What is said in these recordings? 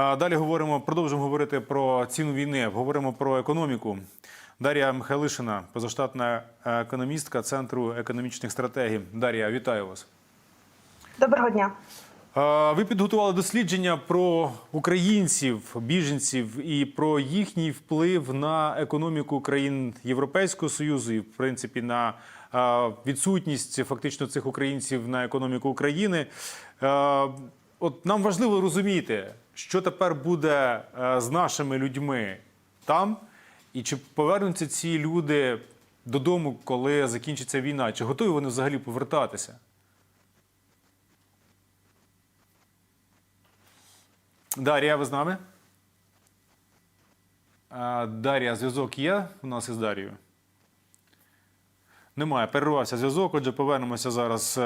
Далі говоримо, продовжимо говорити про ціну війни, говоримо про економіку. Дар'я Михайлишина, позаштатна економістка Центру економічних стратегій. Дар'я, вітаю вас. Доброго дня. Ви підготували дослідження про українців, біженців і про їхній вплив на економіку країн Європейського союзу, і в принципі на відсутність фактично цих українців на економіку України. От нам важливо розуміти, що тепер буде е, з нашими людьми там, і чи повернуться ці люди додому, коли закінчиться війна, чи готові вони взагалі повертатися? Дар'я, ви з нами? А, Дар'я, зв'язок є у нас із Дар'єю? Немає. Перервався зв'язок. Отже, повернемося зараз.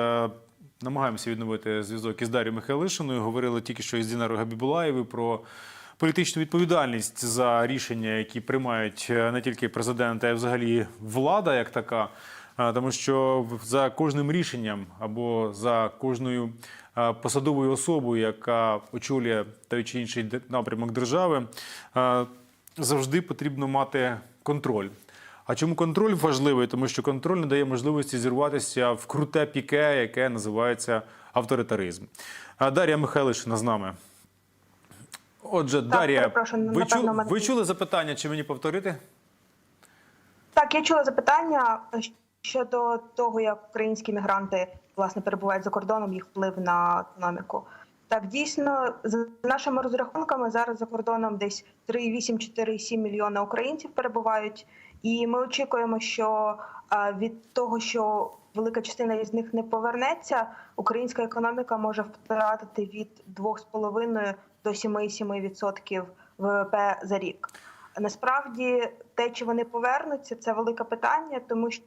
Намагаємося відновити зв'язок із Дар'єю Михайлишиною. Говорили тільки що із Дінарою Габібулаєвою про політичну відповідальність за рішення, які приймають е, не тільки президент, а й взагалі влада як така. Е, Тому що за кожним рішенням або за кожною е, посадовою особою, яка очолює той чи інший напрямок держави, завжди потрібно мати контроль. А чому контроль важливий? Тому що контроль не дає можливості зірватися в круте піке, яке називається авторитаризм. А Дар'я Михайлишина з нами. Отже, Дар'я, перепрошую, ви, чу- мене- ви чули запитання, чи мені повторити? Так, я чула запитання щодо того, як українські мігранти власне перебувають за кордоном, їх вплив на економіку. Так, дійсно, за нашими розрахунками, зараз за кордоном десь 3,8-4,7 мільйона українців перебувають, і ми очікуємо, що від того, що велика частина із них не повернеться, українська економіка може втратити від 2,5 до 7,7% ВВП за рік. Насправді, те, чи вони повернуться, це велике питання, тому що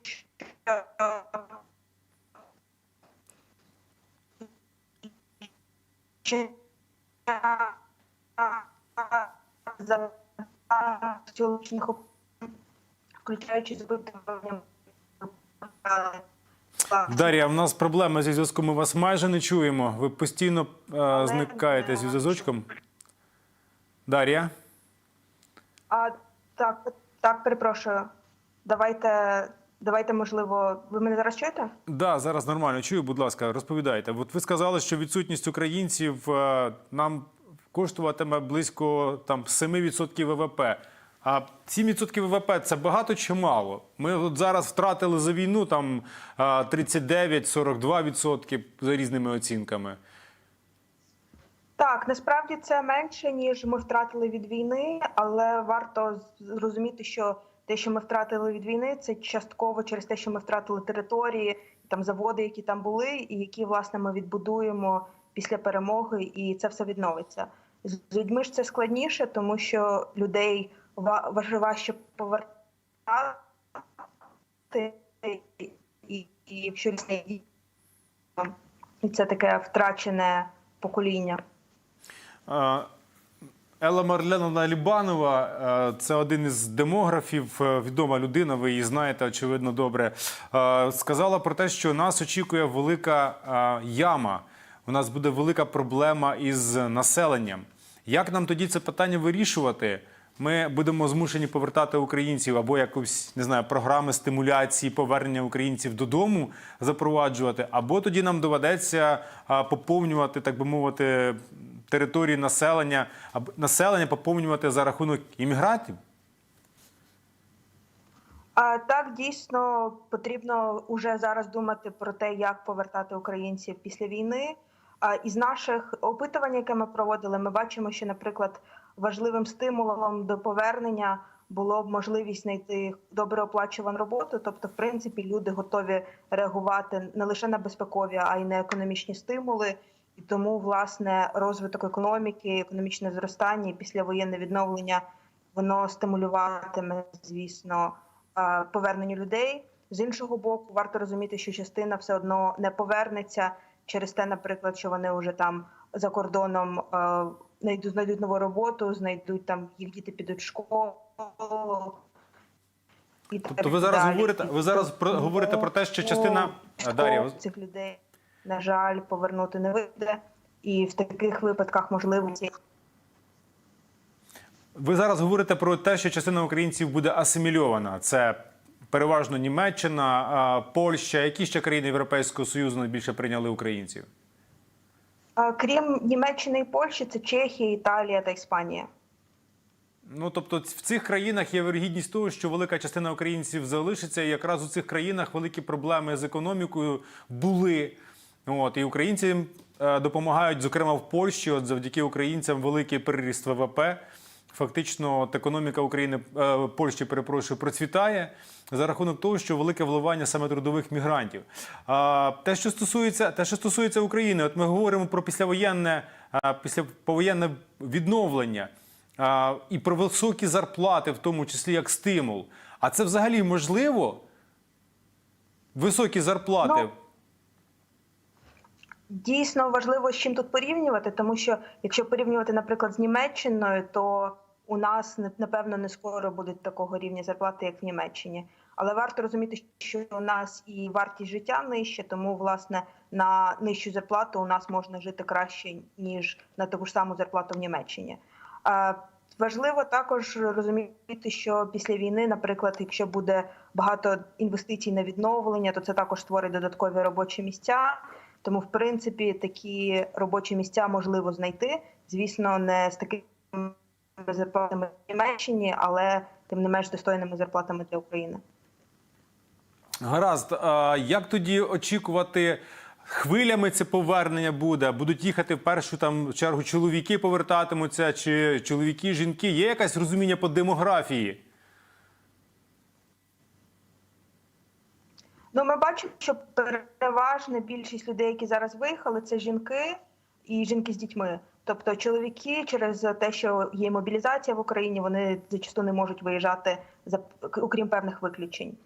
за включаючи збивання. Дар'я, в нас проблема зі зв'язком. Ми вас майже не чуємо. Ви постійно е, зникаєте зі зв'язочком. Дар'я? А так, так, перепрошую. Давайте, давайте, можливо, ви мене зараз чуєте? Да, зараз нормально чую. Будь ласка, розповідайте. От ви сказали, що відсутність українців е, нам коштуватиме близько там 7% ВВП. А 7% ВВП це багато чи мало? Ми от зараз втратили за війну там е, 39-42% за різними оцінками. Так, насправді це менше ніж ми втратили від війни, але варто зрозуміти, що те, що ми втратили від війни, це частково через те, що ми втратили території, там заводи, які там були, і які власне ми відбудуємо після перемоги, і це все відновиться. З людьми ж це складніше, тому що людей ва- важ- важче повертати, і, і якщо це таке втрачене покоління. Елла Марленовна Лібанова, це один із демографів, е, відома людина, ви її знаєте, очевидно, добре. Сказала про те, що нас очікує велика яма. У нас буде велика проблема із населенням. Як нам тоді це питання вирішувати? Ми будемо змушені повертати українців або якусь не знаю, програми стимуляції повернення українців додому запроваджувати, або тоді нам доведеться поповнювати, так би мовити, території населення, або населення поповнювати за рахунок іммігрантів. А так дійсно потрібно уже зараз думати про те, як повертати українців після війни. А із наших опитувань, яке ми проводили, ми бачимо, що, наприклад, важливим стимулом до повернення було б можливість знайти добре оплачувану роботу. Тобто, в принципі, люди готові реагувати не лише на безпекові, а й на економічні стимули. І тому, власне, розвиток економіки, економічне зростання і післявоєнне відновлення воно стимулюватиме, звісно, е, поверненню людей. З іншого боку, варто розуміти, що частина все одно не повернеться через те, наприклад, що вони вже там за кордоном е, знайдуть, знайдуть нову роботу, знайдуть там їх діти підуть в школу. І так Тобто ви зараз далі. говорите, ви зараз про, говорите про те, що частина А, Дар'я, цих людей, на жаль, повернути не вийде. І в таких випадках можливості Ви зараз говорите про те, що частина українців буде асимільована. Це переважно Німеччина, Польща. Які ще країни Європейського Союзу найбільше прийняли українців? Крім Німеччини і Польщі, це Чехія, Італія та Іспанія. Ну тобто, в цих країнах є вірогідність того, що велика частина українців залишиться, і якраз у цих країнах великі проблеми з економікою були. От і українці е, допомагають, зокрема в Польщі, от завдяки українцям великий приріст ВВП. Фактично, от економіка України е, Польщі, перепрошую, процвітає за рахунок того, що велике вливання саме трудових мігрантів. Те, що стосується, те, що стосується України, от ми говоримо про післявоєнне, е, післяповоєнне відновлення і про високі зарплати, в тому числі як стимул. А це взагалі можливо? Високі зарплати. Ну, Дійсно важливо з чим тут порівнювати, тому що якщо порівнювати, наприклад, з Німеччиною, то у нас напевно не скоро будуть такого рівня зарплати, як в Німеччині. Але варто розуміти, що у нас і вартість життя нижча, тому власне на нижчу зарплату у нас можна жити краще ніж на таку ж саму зарплату в Німеччині. Е, Важливо також розуміти, що після війни, наприклад, якщо буде багато інвестицій на відновлення, то це також створить додаткові робочі місця. Тому, в принципі, такі робочі місця можливо знайти. Звісно, не з такими зарплатами в Німеччині, але тим не менш достойними зарплатами для України. Гаразд, а як тоді очікувати? Хвилями це повернення буде, будуть їхати в першу там чергу чоловіки повертатимуться, чи чоловіки, жінки. Є якесь розуміння по демографії? Ну, ми бачимо, що переважна більшість людей, які зараз виїхали, це жінки і жінки з дітьми. Тобто чоловіки через те, що є мобілізація в Україні, вони зачасту не можуть виїжджати окрім певних виключень.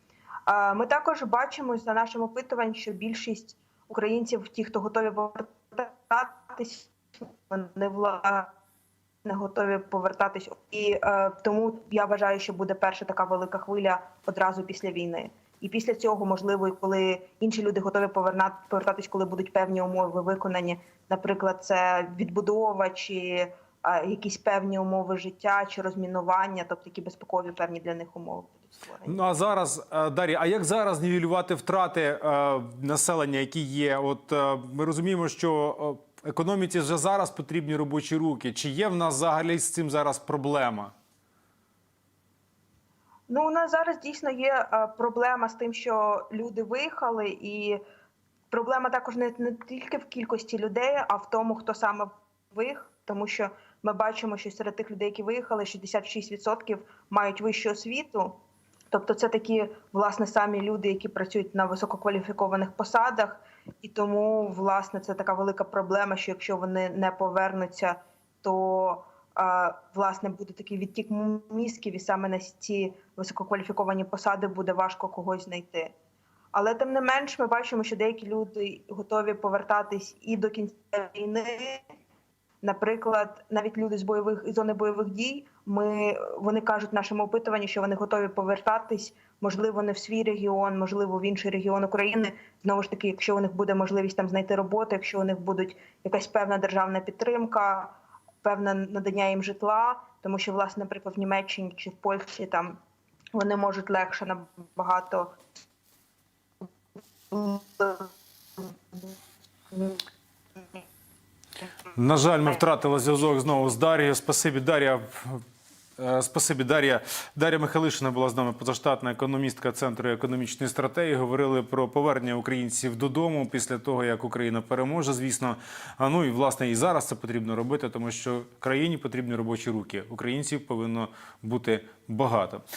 Ми також бачимо за нашим опитуванням, що більшість українців, ті, хто готові повертатись, вони власне не готові повертатись. І е, тому я вважаю, що буде перша така велика хвиля одразу після війни. І після цього, можливо, коли інші люди готові повертатись, коли будуть певні умови виконані, наприклад, це відбудова чи якісь певні умови життя чи розмінування, тобто такі безпекові певні для них умови. Ну а зараз, е, Дар'я, а як зараз нівелювати втрати е, населення, які є? От е, ми розуміємо, що е, економіці вже зараз потрібні робочі руки. Чи є в нас взагалі з цим зараз проблема? Ну, у нас зараз дійсно є е, проблема з тим, що люди виїхали, і проблема також не, не тільки в кількості людей, а в тому, хто саме виїхав. Тому що ми бачимо, що серед тих людей, які виїхали, 66% мають вищу освіту. Тобто, це такі власне самі люди, які працюють на висококваліфікованих посадах, і тому власне це така велика проблема, що якщо вони не повернуться, то власне буде такий відтік мізків, і саме на ці висококваліфіковані посади буде важко когось знайти. Але тим не менш, ми бачимо, що деякі люди готові повертатись і до кінця війни. Наприклад, навіть люди з бойових із зони бойових дій, ми вони кажуть в нашому опитуванні, що вони готові повертатись, можливо, не в свій регіон, можливо, в інший регіон України. Знову ж таки, якщо у них буде можливість там знайти роботу, якщо у них будуть якась певна державна підтримка, певне надання їм житла, тому що, власне, наприклад, в Німеччині чи в Польщі там вони можуть легше набагато. На жаль, ми втратили зв'язок знову з Дарією. Спасибі, Дар'я. Е, Спасибі, Дар'я. Дар'я Михайлишина була з нами позаштатна економістка Центру економічної стратегії. Говорили про повернення українців додому після того, як Україна переможе. Звісно, а ну і власне і зараз це потрібно робити, тому що країні потрібні робочі руки. Українців повинно бути багато.